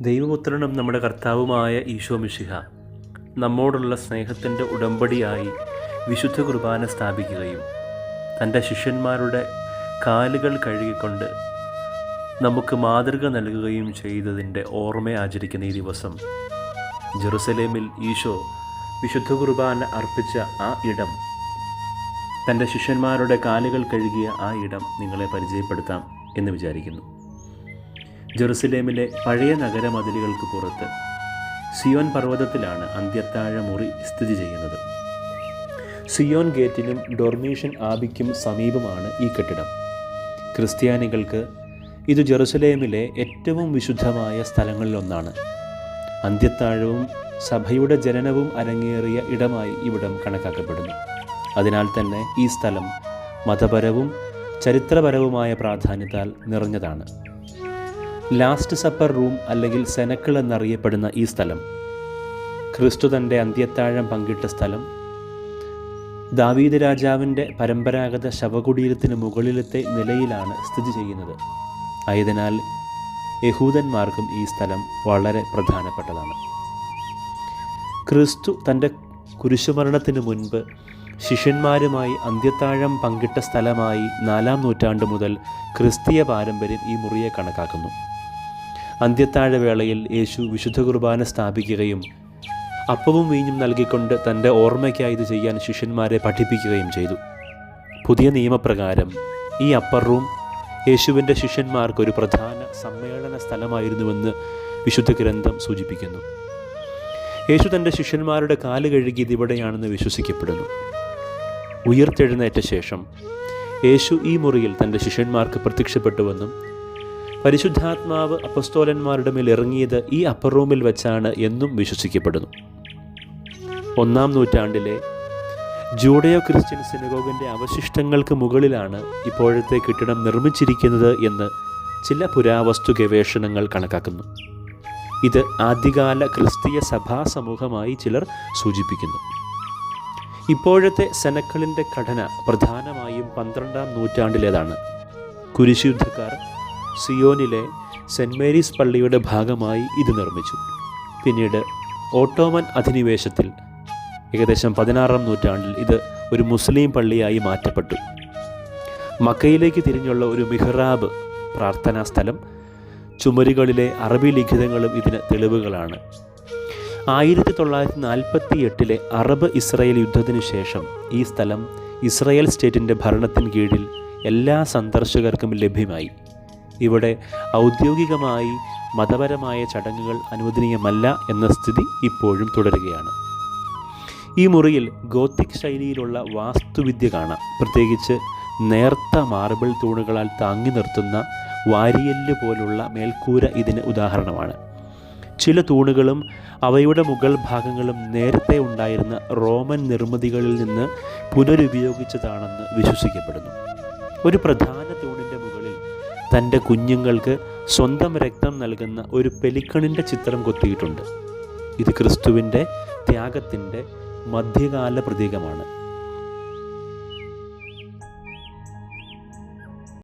ദൈവപുത്രനും നമ്മുടെ കർത്താവുമായ ഈശോ മിഷിഹ നമ്മോടുള്ള സ്നേഹത്തിന്റെ ഉടമ്പടിയായി വിശുദ്ധ കുർബാന സ്ഥാപിക്കുകയും തന്റെ ശിഷ്യന്മാരുടെ കാലുകൾ കഴുകിക്കൊണ്ട് നമുക്ക് മാതൃക നൽകുകയും ചെയ്തതിന്റെ ഓർമ്മ ആചരിക്കുന്ന ഈ ദിവസം ജെറുസലേമിൽ ഈശോ വിശുദ്ധ കുർബാന അർപ്പിച്ച ആ ഇടം തന്റെ ശിഷ്യന്മാരുടെ കാലുകൾ കഴുകിയ ആ ഇടം നിങ്ങളെ പരിചയപ്പെടുത്താം എന്ന് വിചാരിക്കുന്നു. ജെറുസലേമിലെ പഴയ നഗരമതിലുകൾക്ക് പുറത്ത് സിയോൻ പർവതത്തിലാണ് അന്ത്യത്താഴ മുറി സ്ഥിതി ചെയ്യുന്നത്. സിയോൻ ഗേറ്റിനും ഡൊർമീഷൻ ആബിക്കും സമീപമാണ് ഈ കെട്ടിടം. ക്രിസ്ത്യാനികൾക്ക് ഇത് ജെറുസലേമിലെ ഏറ്റവും വിശുദ്ധമായ സ്ഥലങ്ങളിലൊന്നാണ്. അന്ത്യത്താഴവും സഭയുടെ ജനനവും അരങ്ങേറിയ ഇടമായി ഇവിടം കണക്കാക്കപ്പെടുന്നു. അതിനാൽ തന്നെ ഈ സ്ഥലം മതപരവും ചരിത്രപരവുമായ പ്രാധാന്യത്താൽ നിറഞ്ഞതാണ്. ലാസ്റ്റ് സപ്പർ റൂം അല്ലെങ്കിൽ സെനക്കിൾ എന്നറിയപ്പെടുന്ന ഈ സ്ഥലം. ക്രിസ്തു തന്റെ അന്ത്യത്താഴം പങ്കിട്ട സ്ഥലം. ദാവീദ് രാജാവിന്റെ പരമ്പരാഗത ശവകുടീരത്തിന് മുകളിലത്തെ നിലയിലാണ് സ്ഥിതി ചെയ്യുന്നത്. ആയതിനാൽ യഹൂദന്മാർക്കും ഈ സ്ഥലം വളരെ പ്രധാനപ്പെട്ടതാണ്. ക്രിസ്തു തന്റെ കുരിശുമരണത്തിന് മുൻപ് ശിഷ്യന്മാരുമായി അന്ത്യത്താഴം പങ്കിട്ട സ്ഥലമായി നാലാം നൂറ്റാണ്ട് മുതൽ ക്രിസ്തീയ പാരമ്പര്യം ഈ മുറിയെ കണക്കാക്കുന്നു. അന്ത്യത്താഴ വേളയിൽ യേശു വിശുദ്ധ കുർബാന സ്ഥാപിക്കുകയും അപ്പവും വീഞ്ഞും നൽകിക്കൊണ്ട് തന്റെ ഓർമ്മയ്ക്കായി ഇത് ചെയ്യാൻ ശിഷ്യന്മാരെ പഠിപ്പിക്കുകയും ചെയ്തു. പുതിയ നിയമപ്രകാരം ഈ അപ്പർ റൂം യേശുവിന്റെ ശിഷ്യന്മാർക്ക് ഒരു പ്രധാന സമ്മേളന സ്ഥലമായിരുന്നുവെന്ന് വിശുദ്ധ ഗ്രന്ഥം സൂചിപ്പിക്കുന്നു. യേശു തന്റെ ശിഷ്യന്മാരുടെ കാൽ കഴുകിയത് ഇവിടെയാണെന്ന് വിശ്വസിക്കപ്പെടുന്നു. ഉയർത്തെഴുന്നേറ്റ ശേഷം യേശു ഈ മുറിയിൽ തന്റെ ശിഷ്യന്മാർക്ക് പ്രത്യക്ഷപ്പെട്ടുവെന്നും പരിശുദ്ധാത്മാവ് അപ്പസ്തോലന്മാരുടെ മേൽ ഇറങ്ങിയത് ഈ അപ്പർ റൂമിൽ വെച്ചാണ് എന്നും വിശ്വസിക്കപ്പെടുന്നു. ഒന്നാം നൂറ്റാണ്ടിലെ ജൂഡയോ ക്രിസ്ത്യൻ സിനഗോഗിന്റെ അവശിഷ്ടങ്ങൾക്ക് മുകളിലാണ് ഇപ്പോഴത്തെ കെട്ടിടം നിർമ്മിച്ചിരിക്കുന്നത് എന്ന് ചില പുരാവസ്തു ഗവേഷണങ്ങൾ കണക്കാക്കുന്നു. ഇത് ആദ്യകാല ക്രിസ്തീയ സഭാ സമൂഹമായി ചിലർ സൂചിപ്പിക്കുന്നു. ഇപ്പോഴത്തെ സെനക്കളിന്റെ ഘടന പ്രധാനമായും പന്ത്രണ്ടാം നൂറ്റാണ്ടിലേതാണ്. കുരിശുദ്ധക്കാർ സിയോനിലെ സെന്റ് മേരീസ് പള്ളിയുടെ ഭാഗമായി ഇത് നിർമ്മിച്ചു. പിന്നീട് ഓട്ടോമൻ അധിനിവേശത്തിൽ ഏകദേശം പതിനാറാം നൂറ്റാണ്ടിൽ ഇത് ഒരു മുസ്ലിം പള്ളിയായി മാറ്റപ്പെട്ടു. മക്കയിലേക്ക് തിരിഞ്ഞുള്ള ഒരു മിഹ്റാബ് പ്രാർത്ഥനാ സ്ഥലം ചുമരുകളിലെ അറബി ലിഖിതങ്ങളും ഇതിന് തെളിവുകളാണ്. ആയിരത്തി തൊള്ളായിരത്തി നാൽപ്പത്തി എട്ടിലെ അറബ് ഇസ്രയേൽ യുദ്ധത്തിനു ശേഷം ഈ സ്ഥലം ഇസ്രയേൽ സ്റ്റേറ്റിന്റെ ഭരണത്തിന് കീഴിൽ എല്ലാ സന്ദർശകർക്കും ലഭ്യമായി. ഇവിടെ ഔദ്യോഗികമായി മതപരമായ ചടങ്ങുകൾ അനുവദനീയമല്ല എന്ന സ്ഥിതി ഇപ്പോഴും തുടരുകയാണ്. ഈ മുറിയിൽ ഗോത്തിക് ശൈലിയിലുള്ള വാസ്തുവിദ്യ കാണാം. പ്രത്യേകിച്ച് നേർത്ത മാർബിൾ തൂണുകളാൽ താങ്ങി നിർത്തുന്ന വാരിയല്ല് പോലുള്ള മേൽക്കൂര ഇതിന് ഉദാഹരണമാണ്. ചില തൂണുകളും അവയുടെ മുകൾ ഭാഗങ്ങളും നേരത്തെ ഉണ്ടായിരുന്ന റോമൻ നിർമ്മിതികളിൽ നിന്ന് പുനരുപയോഗിച്ചതാണെന്ന് വിശ്വസിക്കപ്പെടുന്നു. ഒരു പ്രധാന തന്റെ കുഞ്ഞുങ്ങൾക്ക് സ്വന്തം രക്തം നൽകുന്ന ഒരു പെലിക്കണിന്റെ ചിത്രം കൊത്തിയിട്ടുണ്ട്. ഇത് ക്രിസ്തുവിന്റെ ത്യാഗത്തിന്റെ മധ്യകാല പ്രതീകമാണ്.